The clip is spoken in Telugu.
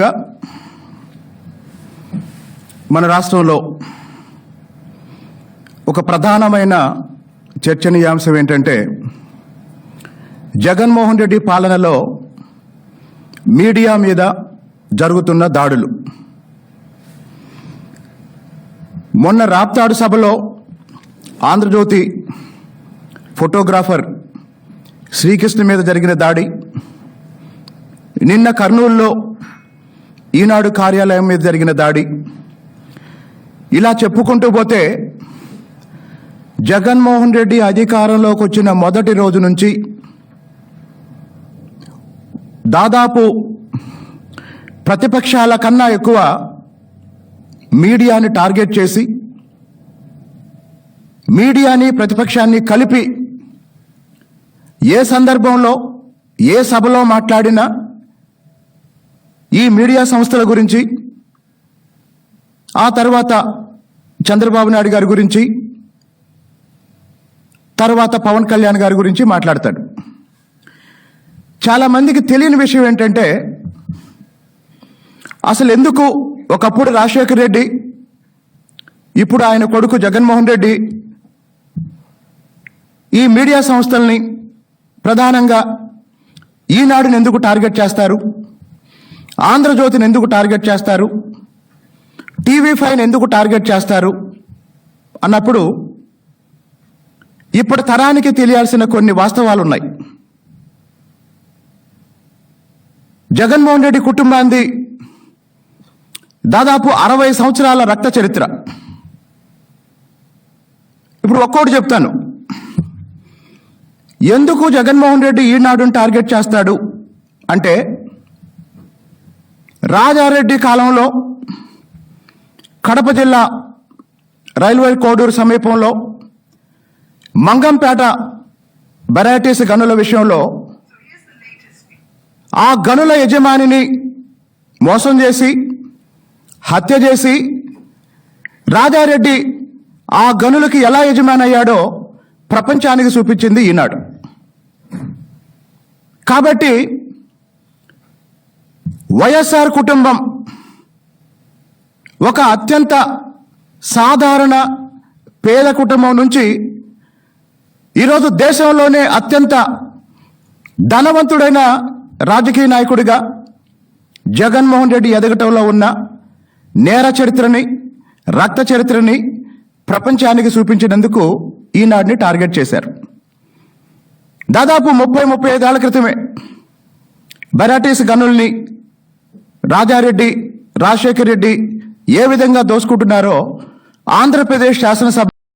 గా మన రాష్ట్రంలో ఒక ప్రధానమైన చర్చనీయాంశం ఏంటంటే జగన్మోహన్ రెడ్డి పాలనలో మీడియా మీద జరుగుతున్న దాడులు. మొన్న రాప్తాడు సభలో ఆంధ్రజ్యోతి ఫోటోగ్రాఫర్ శ్రీకృష్ణ మీద జరిగిన దాడి. నిన్న కర్నూలులో ఈనాడు కార్యాలయం మీద జరిగిన దాడి. ఇలా చెప్పుకుంటూ పోతే జగన్మోహన్ రెడ్డి అధికారంలోకి వచ్చిన మొదటి రోజు నుంచి దాదాపు ప్రతిపక్షాల కన్నా ఎక్కువ మీడియాని టార్గెట్ చేసి మీడియాని ప్రతిపక్షాన్ని కలిపి ఏ సందర్భంలో ఏ సభలో మాట్లాడినా ఈ మీడియా సంస్థల గురించి ఆ తర్వాత చంద్రబాబు నాయుడు గారి గురించి తర్వాత పవన్ కళ్యాణ్ గారి గురించి మాట్లాడతాడు. చాలా మందికి తెలియని విషయం ఏంటంటే అసలు ఎందుకు ఒకప్పుడు రాజశేఖర్ రెడ్డి ఇప్పుడు ఆయన కొడుకు జగన్మోహన్ రెడ్డి ఈ మీడియా సంస్థల్ని ప్రధానంగా ఈనాడుని ఎందుకు టార్గెట్ చేస్తారు? ఆంధ్రజ్యోతిని ఎందుకు టార్గెట్ చేస్తారు? టీవీ ఫైవ్ ఎందుకు టార్గెట్ చేస్తారు? అన్నప్పుడు ఇప్పటి తరానికి తెలియాల్సిన కొన్ని వాస్తవాలు ఉన్నాయి జగన్మోహన్ రెడ్డి కుటుంబాన్ని దాదాపు అరవై సంవత్సరాల రక్త చరిత్ర. ఇప్పుడు ఒక్కోటి చెప్తాను. ఎందుకు జగన్మోహన్ రెడ్డి ఈనాడును టార్గెట్ చేస్తాడు? అంటే రాజారెడ్డి కాలంలో కడప జిల్లా రైల్వే కోడూరు సమీపంలో మంగంపేట వెరైటీస్ గనుల విషయంలో ఆ గనుల యజమానిని మోసం చేసి హత్య చేసి రాజారెడ్డి ఆ గనులకి ఎలా యజమాని అయ్యాడో ప్రపంచానికి చూపించింది ఈనాడు. కాబట్టి వైఎస్ఆర్ కుటుంబం ఒక అత్యంత సాధారణ పేద కుటుంబం నుంచి ఈరోజు దేశంలోనే అత్యంత ధనవంతుడైన రాజకీయ నాయకుడిగా జగన్మోహన్ రెడ్డి ఎదగటంలో ఉన్న నేర చరిత్రని రక్త చరిత్రని ప్రపంచానికి చూపించినందుకు ఈనాడిని టార్గెట్ చేశారు. దాదాపు ముప్పై ముప్పై ఐదేళ్ళ క్రితమే బెరాటీస్ గనుల్ని రాజారెడ్డి రాజశేఖర్ రెడ్డి ఏ విధంగా దోసుకుంటున్నారో ఆంధ్రప్రదేశ్ శాసనసభ